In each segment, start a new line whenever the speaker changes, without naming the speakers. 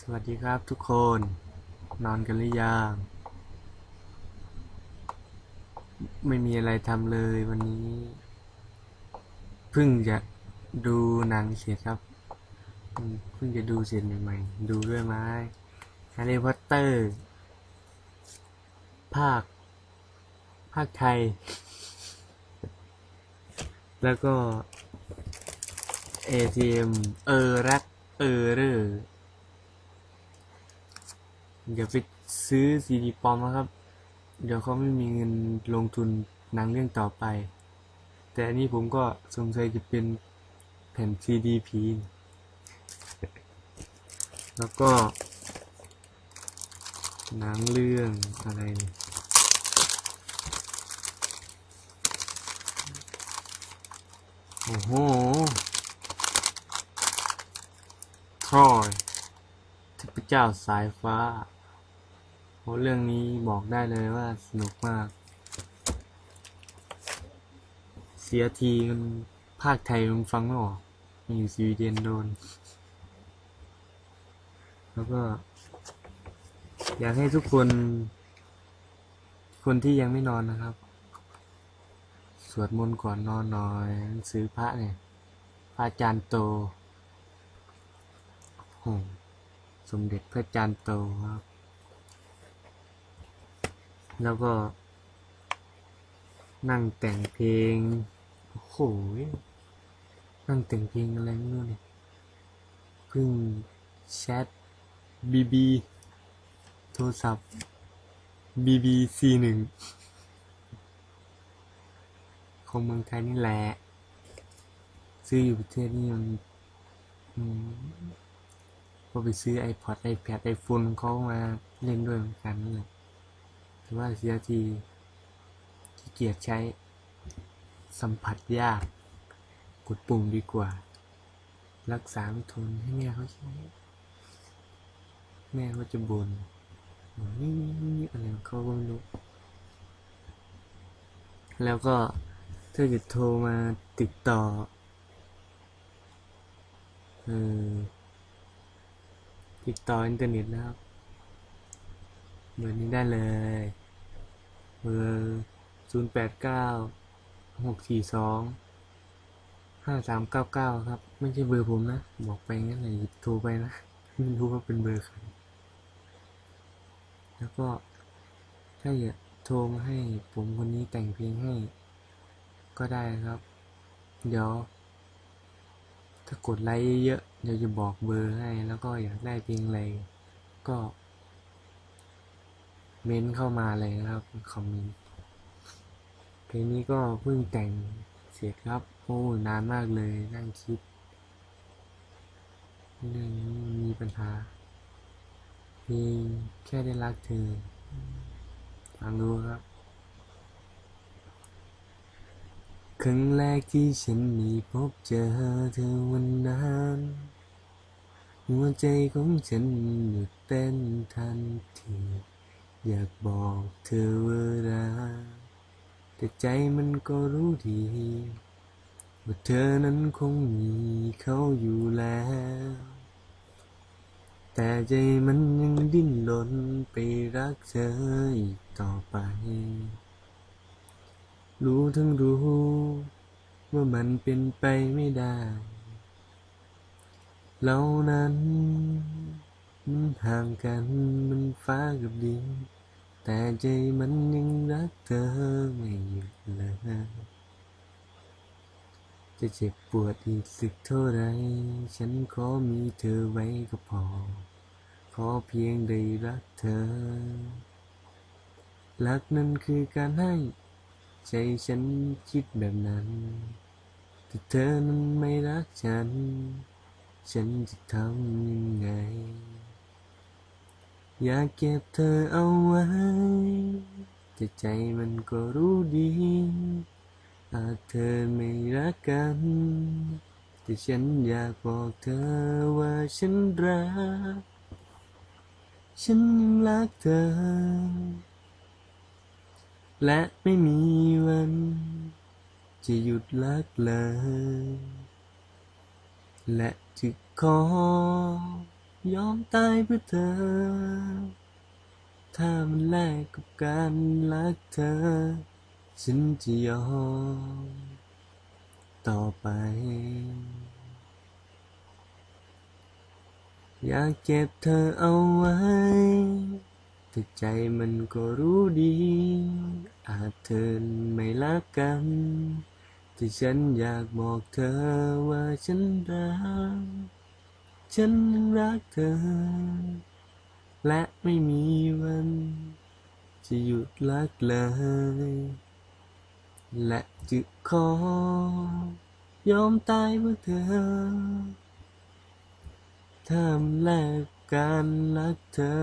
สวัสดีครับทุกคน นอนกันหรือยัง ไม่มีอะไรทำเลยวันนี้เพิ่งจะดูหนังเสร็จครับเพิ่งจะดูเสร็จใหม่ๆดูเรื่องไม้แฮร์รี่พอตเตอร์ ภาค ภาคไทย แล้วก็ ATM เออรัก เออเรอ เดี๋ยวไปซื้อซีดีปลอมนะครับ เดี๋ยวเขาไม่มีเงินลงทุนหนังเรื่องต่อไป แต่อันนี้ผมก็สงสัยจะเป็นแผ่นซีดีผีแล้วก็ หนังเรื่องอะไรโอ้โหทรอยเทพเจ้าสายฟ้า โหเรื่องนี้บอกได้เลยว่าสนุกมาก เสียทีมันภาคไทยมันฟังไม่ออกมันอยู่สวีเดนโดน แล้วก็ อยากให้ทุกคน คนที่ยังไม่นอนนะครับ สวดมนต์ก่อนนอนหน่อยหนังสือพระเนี่ยพระอาจารย์โตสมเด็จพระจารย์โตครับ แล้วก็ นั่งแต่งเพลง โอ้โห นั่งแต่งเพลงอะไรไม่รู้เนี่ยเพิ่งแชทบีบีโทรศัพท์บีบีซีหนึ่งของเมืองไทยนี่แหละ ซื้ออยู่ประเทศนี่มันอืมก็ไปซื้อ iPod iPad iPhone เขามาเล่นด้วยเหมือนกันนั่นแหละ แต่ว่าเสียทีขี้เกียจใช้ สัมผัสยาก กดปุ่มดีกว่า รักษาไม่ทนให้แม่เขาใช้ แม่เขาจะบน่นอกนี่นี่อะไรเขาก็ไม่รู้แล้วก็ถ้าเกิดโทรมาติดต่อเออติดต่ออินเทอร์เน็ตนะครับ เบอร์นี้ได้เลยเบอร์ศูนย์แปดเก้าหกสี่สองห้าสามเก้าเก้าครับ ไม่ใช่เบอร์ผมนะ บอกไปงั้นเลยโทรไปนะ ไม่รู้ว่าเป็นเบอร์ใครแล้วก็ถ้าอยากโทรมาให้ผมคนนี้แต่งเพลงให้ ก็ได้ครับ เดี๋ยว ถ้ากดไลค์เยอะๆเดี๋ยวจะบอกเบอร์ให้ แล้วก็อยากได้เพลงอะไรก็ เม้นเข้ามาเลยนะครับคอมเมนต์เพลงนี้ก็เพิ่งแต่งเสร็จครับโอ้นานมากเลยนั่งคิดเรื่องนี้มีปัญหาเพลงแค่ได้รักเธอฟังดูครับ ครั้งแรกที่ฉันมีพบเจอเธอวันนั้นหัวใจของฉันหยุดเต้นทันที อยากบอกเธอว่ารักแต่ใจมันก็รู้ดีว่าเธอนั้นคงมีเขาอยู่แล้ว แต่ใจมันยังดิ้นรนไปรักเธออีกต่อไป รู้ทั้งรู้ว่ามันเป็นไปไม่ได้เรานั้นมันห่างกันมันฟ้ากับดิน แต่ใจมันยังรักเธอไม่หยุดเลยจะเจ็บปวดอีกสักเท่าไร ฉันขอมีเธอไว้ก็พอ ขอเพียงได้รักเธอ รักนั้นคือการให้ ใจฉันคิดแบบนั้น แต่เธอนั้นไม่รักฉัน ฉันจะทำยังไง อยากเก็บเธอเอาไว้ แต่ใจมันก็รู้ดี อาจเธอไม่รักกัน แต่ฉันอยากบอกเธอว่าฉันรัก ฉันยังรักเธอ และไม่มีวัน จะหยุดรักเลย และจะขอ ยอมตายเพื่อเธอ ถ้ามันแลกกับการรักเธอ ฉันจะยอม ต่อไป อยากเก็บเธอเอาไว้ แต่ใจมันก็รู้ดี อาจเธอไม่รักกันแต่ฉันอยากบอกเธอว่าฉันรัก ฉันรักเธอ และไม่มีวัน จะหยุดรักเลย และจะขอ ยอมตายเพื่อเธอถ้าแลกการรักเธอ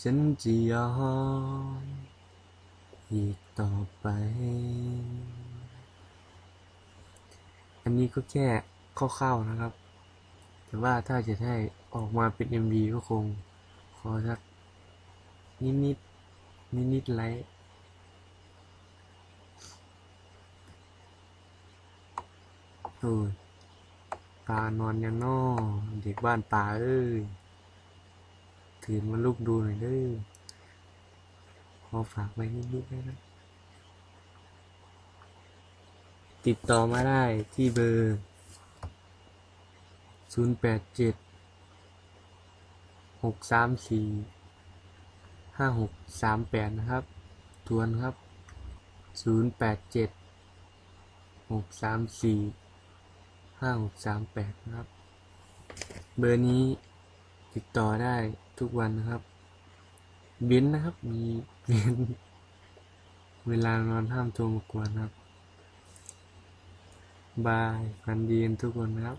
ฉันจะยอม อีกต่อไป อันนี้ก็แค่คร่าวๆนะครับ แต่ว่าถ้าจะให้ออกมาเป็น MV ก็คงขอสักนิดนิดนิดนิดๆไลค์โอ้ยตานอนยังนอเด็กบ้านป่าเอ้ยถืนมาลุกดูหน่อยเด้อขอฝากไว้นิดนิดๆนะครับติดต่อมาได้ที่เบอร์ ศูนย์แปดเจ็ดหกสามสี่ห้าหกสามแปดนะครับทวนครับศูนย์แปดเจ็ดหกสามสี่ห้าหกสามแปดนะครับ เบอร์นี้ติดต่อได้ทุกวันนะครับเบ้นนะครับ มีเบ้นเวลานอนห้ามโทรมากวนครับ บายฝันดีนทุกคนนะครับ